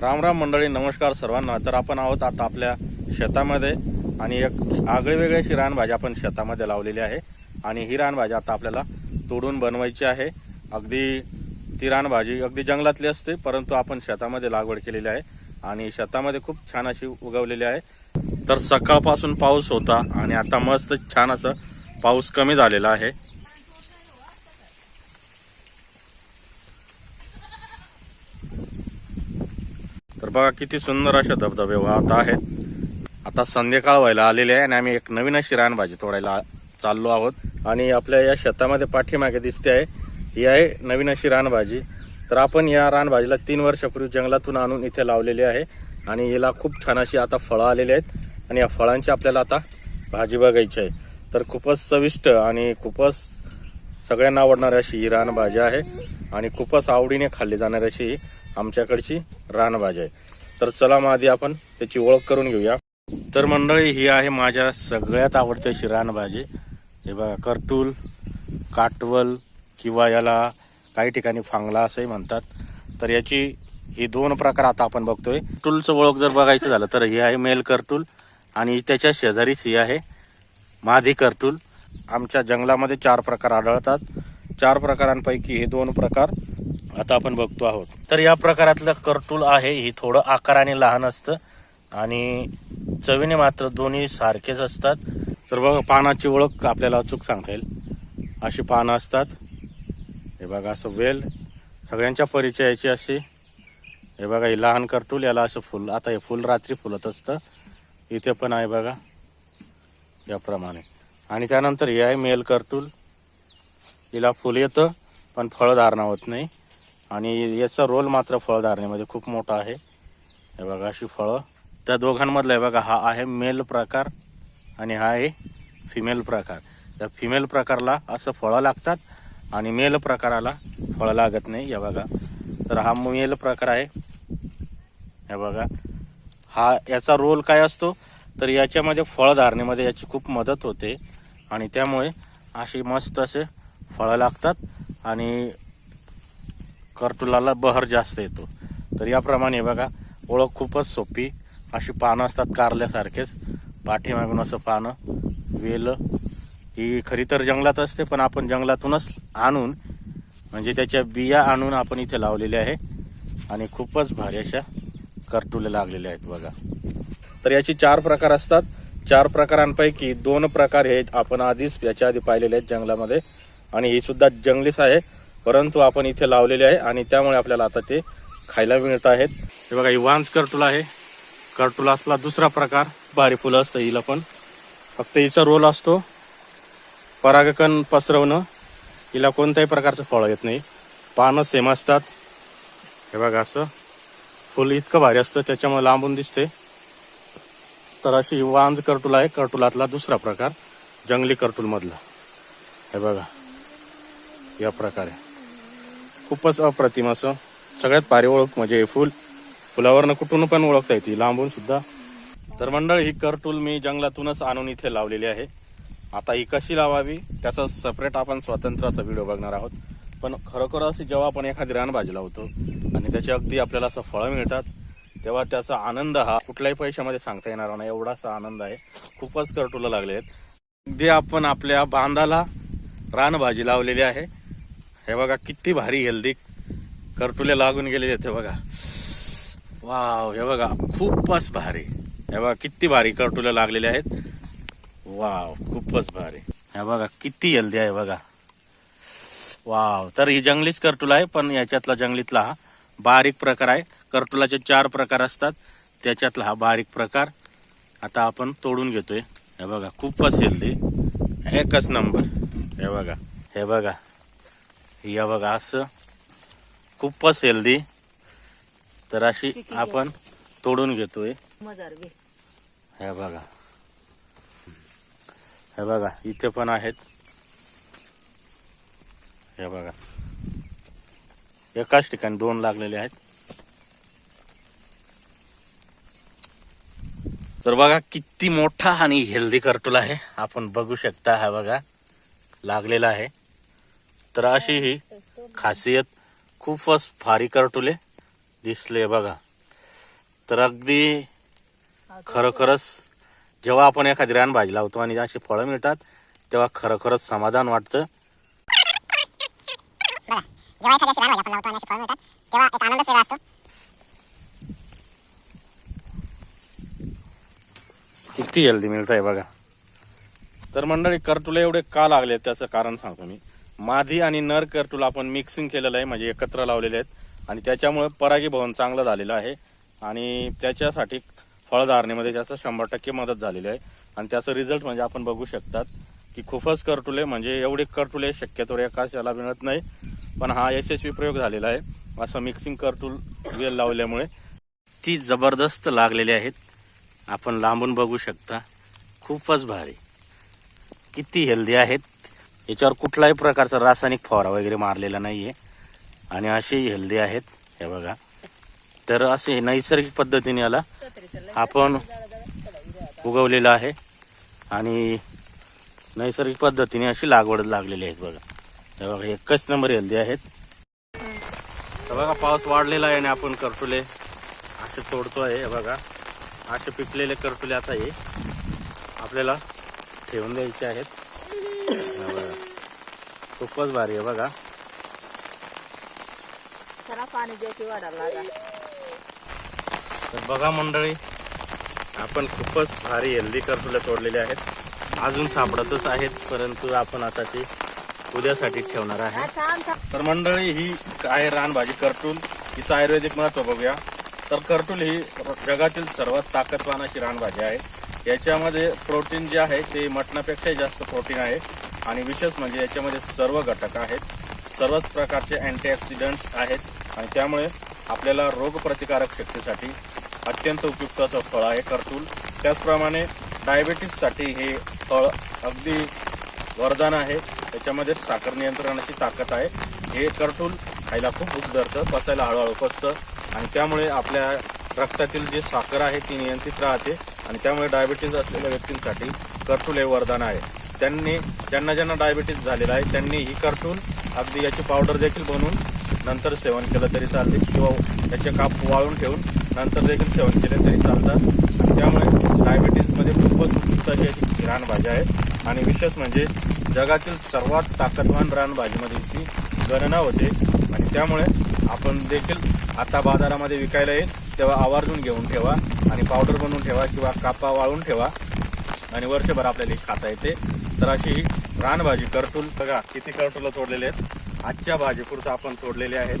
राम राम मंडळी नमस्कार सर्वांना. तर आपण आहोत आता आपल्या शेतामध्ये आणि एक आगळेवेगळी अशी रानभाजी आपण शेतामध्ये लावलेली आहे. आणि ही रानभाजी आता आपल्याला तोडून बनवायची आहे. अगदी ती रानभाजी अगदी जंगलातली असते परंतु आपण शेतामध्ये लागवड केलेली आहे. आणि शेतामध्ये खूप छान अशी उगवलेली आहे. तर सकाळपासून पाऊस होता आणि आता मस्त छान असं पाऊस कमी झालेला आहे. तर बघा किती सुंदर असे धबधबे वाहत आहेत. आता संध्याकाळ व्हायला आलेले आहे आणि आम्ही एक नवीन अशी रानभाजी तोडायला चाललो आहोत. आणि आपल्या या शेतामध्ये पाठीमागे दिसते आहे ही आहे नवीन अशी रानभाजी. तर आपण या रानभाजीला तीन वर्षापूर्वी जंगलातून आणून इथे लावलेली आहे. आणि याला खूप छान अशी आता फळं आलेली आहेत. आणि या फळांची आपल्याला आता भाजी बघायची आहे. तर खूपच चविष्ट आणि खूपच सगळ्यांना आवडणारी अशी ही रानभाजी आहे. आणि खूपच आवडीने खाल्ली जाणारी अशी ही. आमच्याकडची रानभाजी आहे. तर चला मग आधी आपण त्याची ओळख करून घेऊया. तर मंडळी ही आहे माझ्या सगळ्यात आवडती अशी रानभाजी. हे बघा करटूल काटवल किंवा याला काही ठिकाणी फांगला असंही म्हणतात. तर याची ही दोन प्रकार आता आपण बघतोय. टूलचं ओळख जर बघायचं झालं तर ही आहे मेल करटूल आणि त्याच्या शेजारीच ही आहे मादी करटूल आमच्या जंगलामध्ये चार प्रकार आढळतात. चार प्रकारांपैकी हे दोन प्रकार आता आपण बघतो आहोत. तर या प्रकारातलं करटूल आहे ही थोडं आकाराने लहान असतं आणि चवीने मात्र दोन्ही सारखेच असतात. तर बघा पानाची ओळख आपल्याला अचूक सांगता येईल. अशी पानं असतात. हे बघा असं वेल. सगळ्यांच्या परिचयाची अशी. हे बघा ही लहान करटूल याला असं फुल आता हे फुल रात्री फुलत असतं. इथे पण आहे बघा याप्रमाणे. आणि त्यानंतर हे आहे मेल कर्तूल. हिला फुल येतं पण फळधारणा होत नाही. आणि याचा रोल मात्र फळधारणेमध्ये खूप मोठा आहे. हे बघा अशी फळं. त्या दोघांमधला हे बघा हा आहे मेल प्रकार आणि हा आहे फिमेल प्रकार. त्या फिमेल प्रकारला असं फळं लागतात आणि मेल प्रकाराला फळं लागत नाही. या बघा तर हा मेल प्रकार आहे. हे बघा हा याचा रोल काय असतो? तर याच्यामध्ये फळधारणेमध्ये याची खूप मदत होते आणि त्यामुळे अशी मस्त असे फळं लागतात आणि करटुलाला बहर जास्त येतो. तर याप्रमाणे बघा ओळख खूपच सोपी. अशी पानं असतात कारल्यासारखेच. पाठीमागून असं पानं वेल. ही खरी तर जंगलात असते पण आपण जंगलातूनच आणून म्हणजे त्याच्या बिया आणून आपण इथे लावलेल्या आहे. आणि खूपच भारी अशा करटुले लागलेले आहेत बघा. तर याची चार प्रकार असतात. चार प्रकारांपैकी दोन प्रकार हे आपण आधीच याच्या आधी पाहिलेले आहेत जंगलामध्ये. आणि ही सुद्धा जंगलीच आहे. परंतु आपण इथे लावलेले आहे आणि त्यामुळे आपल्याला आता ते खायला मिळत आहेत. हे बघा ही वांस करटुला आहे. करटुला असला दुसरा प्रकार भारी फुलं असतं हिला पण. फक्त हिचा रोल असतो परागकण पसरवणं. हिला कोणत्याही प्रकारचं फळ येत नाही. पानं सेम असतात. हे बघा असं. फुल इतकं भारी असतं त्याच्यामुळे लांबून दिसते. तर अशी वांज करटूल आहे करटुलातला दुसरा प्रकार जंगली करटूल हे बघा या प्रकारे. खूपच अप्रतिम असं. सगळ्यात भारी ओळख म्हणजे हे फुल. फुलावरनं कुठून पण ओळखता येते लांबून सुद्धा. तर मंडळ ही करटूल मी जंगलातूनच आणून इथे लावलेली आहे. आता ही कशी लावावी त्याचा सेपरेट आपण स्वतंत्र असा व्हिडिओ बघणार आहोत. पण खरोखर असं जेव्हा आपण एखादी रानभाजी लावतो आणि त्याची अगदी आपल्याला असं फळं मिळतात तेव्हा त्याचा आनंद हा कुठल्याही पैशामध्ये सांगता येणार नाही. एवढासा आनंद आहे. खूपच करटूला लागले आहेत अगदी आपण आपल्या बांधाला रानभाजी लावलेली आहे. हे बघा किती भारी हेल्दी करटुले लागून गेलेले आहेत हे बघा. वाव हे बघा खूपच भारी. हे बघा किती भारी करटुले लागलेले आहेत. वाव खूपच भारी. हे बघा किती हेल्दी आहे बघा. वाव तर ही जंगलीच करटुला आहे पण याच्यातला जंगलीतला हा बारीक प्रकार आहे. करटुलाचे चार प्रकार असतात. त्याच्यातला हा बारीक प्रकार. आता आपण तोडून घेतोय. हे बघा खूपच हेल्दी. एकच नंबर. हे बघा हे बघा. हे बघा असं खूपच हेल्दी तर अशी आपण तोडून घेतोय. हे बघा. हे बघा इथे पण आहेत. हे बघा. एकाच ठिकाणी दोन लागलेले आहेत. तर बघा किती मोठा आणि हेल्दी करटूल आहे. आपण बघू शकता हा बघा लागलेला आहे. तर अशी ही खासियत खूपच भारी करटुले दिसले बघा. तर अगदी खरोखरच जेव्हा आपण एखादी रान भाजी लावतो आणि अशी फळं मिळतात तेव्हा खरोखरच समाधान वाटतं. किती हेल्दी मिळत आहे बघा. तर मंडळी करटुले एवढे का लागले त्याचं कारण सांगतो मी. मादी आणि नर करटुल आपण मिक्सिंग केलेलं आहे म्हणजे एकत्र लावलेले आहेत. आणि त्याच्यामुळे परागीभवन चांगलं झालेलं आहे. आणि त्याच्यासाठी फळधारणेमध्ये त्याचं शंभर टक्के मदत झालेली आहे. आणि त्याचं रिझल्ट म्हणजे आपण बघू शकतात की खूपच कर्टुले म्हणजे एवढे कर्टुले शक्यतो एकाच याला मिळत नाही. पण हा यशस्वी प्रयोग झालेला आहे. असं मिक्सिंग करटूल वेल लावल्यामुळे ती जबरदस्त लागलेली आहेत. आपण लांबून बघू शकता. खूपच भारी. किती हेल्दी आहेत. याच्यावर कुठलाही प्रकारचा रासायनिक फवारा वगैरे मारलेला नाही आहे आणि असेही हेल्दी आहेत हे बघा. तर असे नैसर्गिक पद्धतीने याला आपण उगवलेलं आहे. आणि नैसर्गिक पद्धतीने अशी लागवड लागलेली आहेत बघा. हे बघा एकच नंबर हेल्दी आहेत. तर बघा पाऊस वाढलेला आहे आणि आपण करटुले असे आहे हे बघा. असे पिकलेले करटुले आता हे आपल्याला ठेवून द्यायचे आहेत. बघा. खूपच भारी आहे बघा. पाणी द्यायची वाढायला लागा. तर बघा मंडळी आपण खूपच भारी हेल्दी करटुले तोडलेले आहेत. अजून सापडतच आहेत परंतु आपण आता ते उद्यासाठी ठेवणार आहे. तर मंडळी ही आहे रानभाजी करटूल हिचं आयुर्वेदिक महत्त्व बघूया. तर करटूल ही जगातील सर्वात ताकदवान अशी रानभाजी आहे. याच्यामध्ये प्रोटीन जे आहे ते मटणापेक्षाही जास्त प्रोटीन आहे. आणि विशेष म्हणजे याच्यामध्ये सर्व घटक आहेत. सर्वच प्रकारचे अँटीऑक्सिडंट्स आहेत आणि त्यामुळे आपल्याला रोगप्रतिकारक शक्तीसाठी अत्यंत उपयुक्त असं फळ आहे कर्तूल. त्याचप्रमाणे डायबेटीससाठी हे फळ अगदी वरदान आहे. त्याच्यामध्ये साखर नियंत्रणाची ताकद आहे. हे करटूल खायला खूप भूक पचायला हळूहळू पचतं आणि त्यामुळे आपल्या रक्तातील जी साखर आहे ती नियंत्रित राहते आणि त्यामुळे डायबिटीज असलेल्या व्यक्तींसाठी कर्टूल हे वरदान आहे. त्यांनी ज्यांना ज्यांना डायबिटीस झालेला आहे त्यांनी ही कार्टून अगदी याची पावडर देखील बनवून नंतर सेवन केलं तरी चालते किंवा त्याचे काप वाळून ठेवून नंतर देखील सेवन केले तरी चालतात. त्यामुळे डायबिटीजमध्ये खूपच उपयुक्त अशी रानभाजी रानभाज्या आहे. आणि विशेष म्हणजे जगातील सर्वात ताकदवान रानभाजीमध्ये हिची गणना होते. आणि त्यामुळे आपण देखील आता बाजारामध्ये विकायला येईल तेव्हा आवर्जून घेऊन ठेवा आणि पावडर बनवून ठेवा किंवा कापा वाळून ठेवा. आणि वर्षभर आपल्याला खाता येते. तर अशी ही रानभाजी करटूल बघा किती करटुलं तोडलेले आहेत. आजच्या भाजीपुरतं आपण तोडलेले आहेत.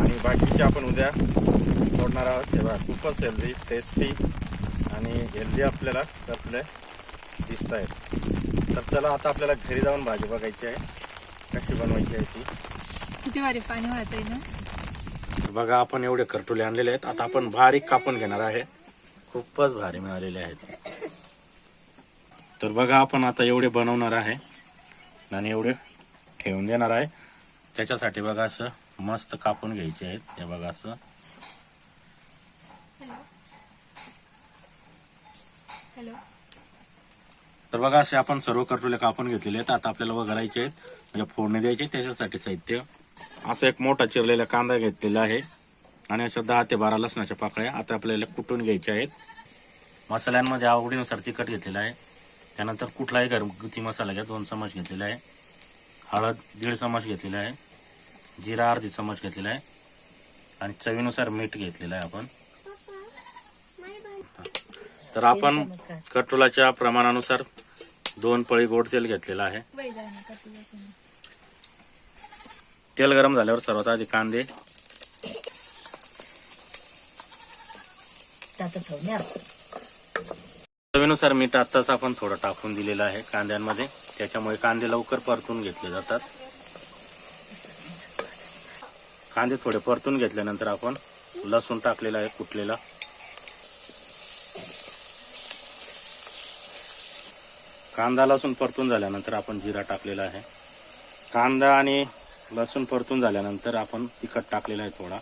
आणि बाकीचे आपण उद्या तोडणार आहोत. तेव्हा खूपच हेल्दी टेस्टी आणि हेल्दी आपल्याला करटुले दिसत आहेत. तर चला आता आपल्याला घरी जाऊन भाजी बघायची आहे. कशी बनवायची आहे ती. किती वारी पाणी वाहत आहे ना. बघा आपण एवढे करटुले आणलेले आहेत. आता आपण बारीक कापून घेणार आहे. खूपच भारी मिळालेले आहेत. तर बघा आपण आता एवढे बनवणार आहे आणि एवढे ठेवून देणार आहे. त्याच्यासाठी बघा असं मस्त कापून घ्यायचे आहेत. हे बघा असं. तर बघा असे आपण सर्व करटुले कापून घेतलेले आहेत. आता आपल्याला वगैरायचे आहेत. म्हणजे फोडणी द्यायची त्याच्यासाठी साहित्य. असं एक मोठा चिरलेला कांदा घेतलेला आहे. आणि अशा दहा ते बारा लसणाच्या पाकळ्या आता आपल्याला कुटून घ्यायच्या आहेत. मसाल्यांमध्ये आवडीनुसार तिखट घेतलेलं आहे. त्यानंतर कुठलाही घरगुती मसाला घ्या दोन चमच घेतलेला आहे. हळद दीड चमच घेतलेला आहे. जिरा अर्धी चमच घेतलेला आहे. आणि चवीनुसार मीठ घेतलेलं आहे आपण. तर आपण कटोलाच्या प्रमाणानुसार दोन पळी गोड तेल घेतलेलं आहे. तेल गरम झाल्यावर सर्वात आधी कांदे. चवीनुसार मीठ आत्ताच आपण थोडं टाकून दिलेलं आहे कांद्यांमध्ये. त्याच्यामुळे कांदे लवकर परतून घेतले जातात. कांदे थोडे परतून घेतल्यानंतर आपण लसूण टाकलेला आहे कुटलेला. कांदा लसूण परतून झाल्यानंतर आपण जिरा टाकलेला आहे. कांदा आणि लसूण परतून झाल्यानंतर आपण तिखट टाकलेला आहे थोडा.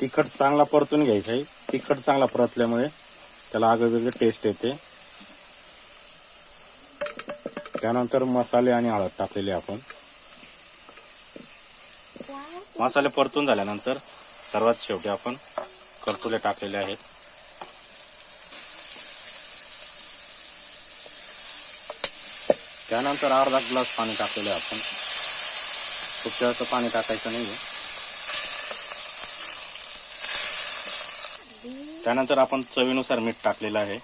तिखट चांगला परतून घ्यायचा आहे. तिखट चांगला परतल्यामुळे त्याला आगळवेगळी टेस्ट येते. त्यानंतर मसाले आणि हळद टाकलेले आपण. मसाले परतून झाल्यानंतर सर्वात शेवटी आपण करतुले टाकलेले आहेत. त्यानंतर अर्धा ग्लास पाणी टाकलेलं आहे आपण. खूप जास्त पाणी टाकायचं नाही त्यानंतर आपण चवीनुसार मीठ टाकलेलं आहे.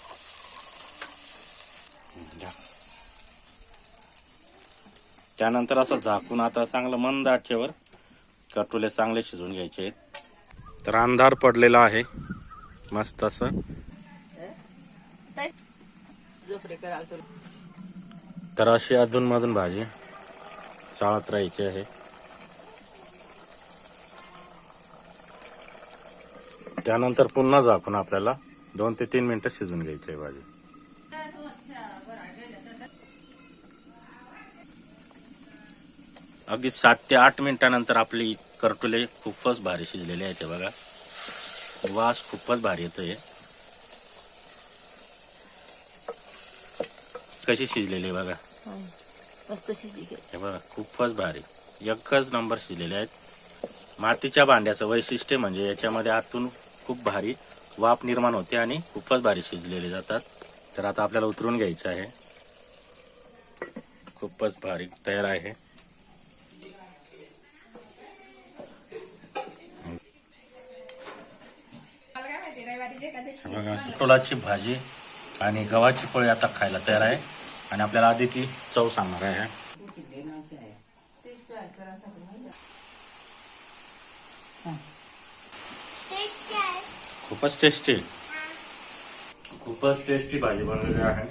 त्यानंतर असं झाकून आता चांगलं मंद आचेवर कटुले चांगले शिजवून घ्यायचे आहेत. तर अंधार पडलेला आहे. मस्त असं. तर अशी अधूनमधून भाजी चाळत राहायची आहे. त्यानंतर पुन्हा झाकून आपल्याला दोन ते तीन मिनिटं शिजून घ्यायची आहे भाजी. अगदी सात ते आठ मिनिटानंतर आपली करटुले खूपच भारी शिजलेले आहेत हे बघा. वास खूपच भारी येतोय. कशी शिजलेली आहे बघा. शिजी हे बघा खूपच भारी. एकच नंबर शिजलेले आहेत. मातीच्या भांड्याचं वैशिष्ट्य म्हणजे याच्यामध्ये आतून खूप भारी वाफ निर्माण होते आणि खूपच भारी शिजलेले जातात. तर आता आपल्याला उतरून घ्यायचं आहे. खूपच भारी तयार आहे. हे बघा सुटोलाची भाजी आणि गव्हाची पोळी आता खायला तयार आहे. आणि आपल्याला आधी ती चव सांगणार आहे. खूपच टेस्टी खूपच टेस्टी भाजी बनवलेली आहे.